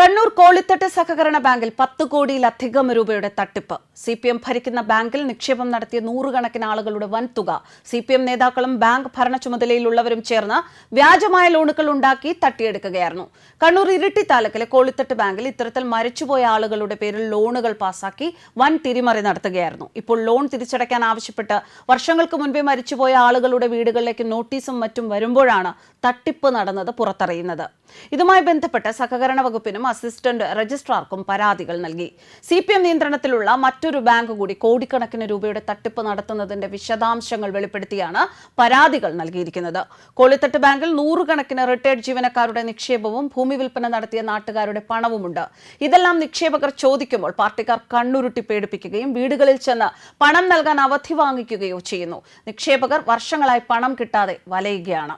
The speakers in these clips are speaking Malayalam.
കണ്ണൂർ കോളിത്തട്ട് സഹകരണ ബാങ്കിൽ പത്ത് കോടിയിലധികം രൂപയുടെ തട്ടിപ്പ്. സി പി എം ഭരിക്കുന്ന ബാങ്കിൽ നിക്ഷേപം നടത്തിയ നൂറുകണക്കിന് ആളുകളുടെ വൻതുക. സി പി എം നേതാക്കളും ബാങ്ക് ഭരണ ചുമതലയിലുള്ളവരും ചേർന്ന് വ്യാജമായ ലോണുകൾ ഉണ്ടാക്കി തട്ടിയെടുക്കുകയായിരുന്നു. കണ്ണൂർ ഇരിട്ടി താലൂക്കിലെ കോളിത്തട്ട് ബാങ്കിൽ ഇത്തരത്തിൽ മരിച്ചുപോയ ആളുകളുടെ പേരിൽ ലോണുകൾ പാസാക്കി വൻ തിരിമറി നടത്തുകയായിരുന്നു. ഇപ്പോൾ ലോൺ തിരിച്ചടയ്ക്കാൻ ആവശ്യപ്പെട്ട് വർഷങ്ങൾക്ക് മുൻപേ മരിച്ചുപോയ ആളുകളുടെ വീടുകളിലേക്ക് നോട്ടീസും മറ്റും വരുമ്പോഴാണ് തട്ടിപ്പ് നടന്നത് പുറത്തറിയുന്നത്. ഇതുമായി ബന്ധപ്പെട്ട് സഹകരണ വകുപ്പിനും അസിസ്റ്റന്റ് രജിസ്ട്രാർക്കും പരാതികൾ നൽകി. സി പി എം നിയന്ത്രണത്തിലുള്ള മറ്റൊരു ബാങ്ക് കൂടി കോടിക്കണക്കിന് രൂപയുടെ തട്ടിപ്പ് നടത്തുന്നതിന്റെ വിശദാംശങ്ങൾ വെളിപ്പെടുത്തിയാണ് പരാതികൾ നൽകിയിരിക്കുന്നത്. കോളിത്തട്ട് ബാങ്കിൽ നൂറുകണക്കിന് റിട്ടയർഡ് ജീവനക്കാരുടെ നിക്ഷേപവും ഭൂമി വിൽപ്പന നടത്തിയ നാട്ടുകാരുടെ പണവുമുണ്ട്. ഇതെല്ലാം നിക്ഷേപകർ ചോദിക്കുമ്പോൾ പാർട്ടിക്കാർ കണ്ണുരുട്ടി പേടിപ്പിക്കുകയും വീടുകളിൽ ചെന്ന് പണം നൽകാൻ അവധി വാങ്ങിക്കുകയോ ചെയ്യുന്നു. നിക്ഷേപകർ വർഷങ്ങളായി പണം കിട്ടാതെ വലയുകയാണ്.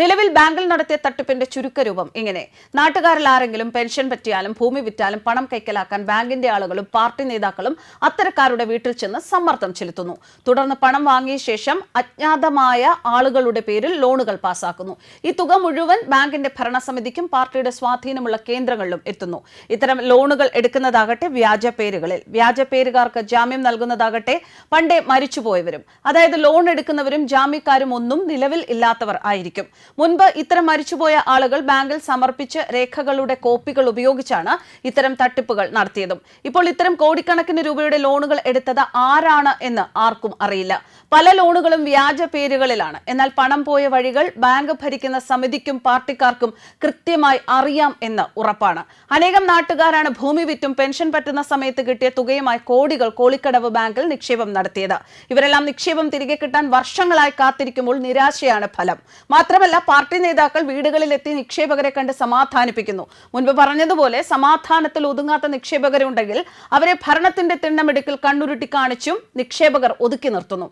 നിലവിൽ ബാങ്കിൽ നടത്തിയ തട്ടിപ്പിന്റെ ചുരുക്കരൂപം ഇങ്ങനെ. നാട്ടുകാരിൽ ആരെങ്കിലും പെൻഷൻ പറ്റിയാലും ഭൂമി വിറ്റാലും പണം കൈക്കലാക്കാൻ ബാങ്കിന്റെ ആളുകളും പാർട്ടി നേതാക്കളും അത്തരക്കാരുടെ വീട്ടിൽ ചെന്ന് സമ്മർദ്ദം ചെലുത്തുന്നു. തുടർന്ന് പണം വാങ്ങിയ ശേഷം അജ്ഞാതമായ ആളുകളുടെ പേരിൽ ലോണുകൾ പാസാക്കുന്നു. ഈ തുക മുഴുവൻ ബാങ്കിന്റെ ഭരണസമിതിക്കും പാർട്ടിയുടെ സ്വാധീനമുള്ള കേന്ദ്രങ്ങളിലും എത്തുന്നു. ഇത്തരം ലോണുകൾ എടുക്കുന്നതാകട്ടെ വ്യാജ പേരുകളിൽ. വ്യാജ പേരുകാർക്ക് ജാമ്യം നൽകുന്നതാകട്ടെ പണ്ടേ മരിച്ചുപോയവരും അതായത് ലോൺ എടുക്കുന്നവരും ജാമ്യക്കാരും ഒന്നും നിലവിൽ ഇല്ലാത്തവർ ആയിരിക്കും. മുൻപ് ഇത്തരം മരിച്ചുപോയ ആളുകൾ ബാങ്കിൽ സമർപ്പിച്ച രേഖകളുടെ കോപ്പികൾ ഉപയോഗിച്ചാണ് ഇത്തരം തട്ടിപ്പുകൾ നടത്തിയതും. ഇപ്പോൾ ഇത്തരം കോടിക്കണക്കിന് രൂപയുടെ ലോണുകൾ എടുത്തത് ആരാണ് എന്ന് ആർക്കും അറിയില്ല. പല ലോണുകളും വ്യാജ പേരുകളിലാണ്. എന്നാൽ പണം പോയ വഴികൾ ബാങ്ക് ഭരിക്കുന്ന സമിതിക്കും പാർട്ടിക്കാർക്കും കൃത്യമായി അറിയാം എന്ന് ഉറപ്പാണ്. അനേകം നാട്ടുകാരാണ് ഭൂമി വിറ്റും പെൻഷൻ പറ്റുന്ന സമയത്ത് കിട്ടിയ തുകയുമായി കോടികൾ കോളിക്കടവ് ബാങ്കിൽ നിക്ഷേപം നടത്തിയത്. ഇവരെല്ലാം നിക്ഷേപം തിരികെ കിട്ടാൻ വർഷങ്ങളായി കാത്തിരിക്കുമ്പോൾ നിരാശയാണ് ഫലം. മാത്രമല്ല പാർട്ടി നേതാക്കൾ വീടുകളിലെത്തി നിക്ഷേപകരെ കണ്ട് സമാധാനിപ്പിക്കുന്നു. മുൻപ് പറഞ്ഞതുപോലെ സമാധാനത്തിൽ ഒതുങ്ങാത്ത നിക്ഷേപകരുണ്ടെങ്കിൽ അവരെ ഭരണത്തിന്റെ തിണ്ണമെടുക്കിൽ കണ്ണുരുട്ടി കാണിച്ചും നിക്ഷേപകർ ഒതുക്കി നിർത്തുന്നു.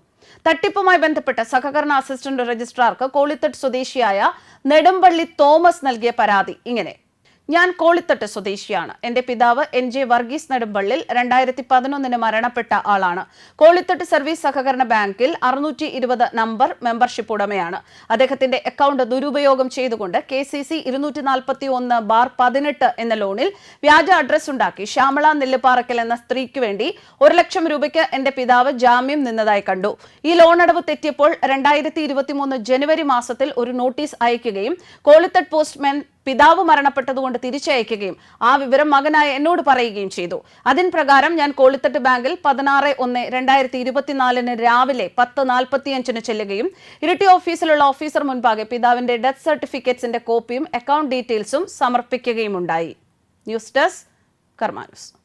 തട്ടിപ്പുമായി ബന്ധപ്പെട്ട സഹകരണ അസിസ്റ്റന്റ് രജിസ്ട്രാർക്ക് കോളിത്തട്ട് സ്വദേശിയായ നെടുമ്പള്ളി തോമസ് നൽകിയ പരാതി ഇങ്ങനെ. ഞാൻ കോളിത്തട്ട് സ്വദേശിയാണ്. എന്റെ പിതാവ് എൻ ജെ വർഗീസ് നെടുമ്പള്ളിൽ രണ്ടായിരത്തി പതിനൊന്നിന് മരണപ്പെട്ട ആളാണ്. കോളിത്തട്ട് സർവീസ് സഹകരണ ബാങ്കിൽ അറുന്നൂറ്റി ഇരുപത് നമ്പർ മെമ്പർഷിപ്പ് ഉടമയാണ്. അദ്ദേഹത്തിന്റെ അക്കൗണ്ട് ദുരുപയോഗം ചെയ്തുകൊണ്ട് കെ സി സി ഇരുന്നൂറ്റി നാൽപ്പത്തി ഒന്ന് ബാർ പതിനെട്ട് എന്ന ലോണിൽ വ്യാജ അഡ്രസ് ഉണ്ടാക്കി ശ്യാമള നെല്ലുപാറക്കൽ എന്ന സ്ത്രീക്ക് വേണ്ടി ഒരു ലക്ഷം രൂപയ്ക്ക് എന്റെ പിതാവ് ജാമ്യം നിന്നതായി കണ്ടു. ഈ ലോൺ അടവ് തെറ്റിയപ്പോൾ രണ്ടായിരത്തി ഇരുപത്തിമൂന്ന് ജനുവരി മാസത്തിൽ ഒരു നോട്ടീസ് അയക്കുകയും കോളിത്തട്ട് പോസ്റ്റ്മാൻ പിതാവ് മരണപ്പെട്ടതുകൊണ്ട് തിരിച്ചയക്കുകയും ആ വിവരം മകനായ എന്നോട് പറയുകയും ചെയ്തു. അതിൻ പ്രകാരം ഞാൻ കോളിത്തട്ട് ബാങ്കിൽ പതിനാറ് ഒന്ന് രണ്ടായിരത്തി ഇരുപത്തിനാലിന് രാവിലെ പത്ത് നാൽപ്പത്തിയഞ്ചിന് ചെല്ലുകയും ഇരിട്ടി ഓഫീസിലുള്ള ഓഫീസർ മുൻപാകെ പിതാവിന്റെ ഡെത്ത് സർട്ടിഫിക്കറ്റ്സിന്റെ കോപ്പിയും അക്കൗണ്ട് ഡീറ്റെയിൽസും സമർപ്പിക്കുകയും ഉണ്ടായി ന്യൂസ് ഡെസ്ക് കർമാനുസ്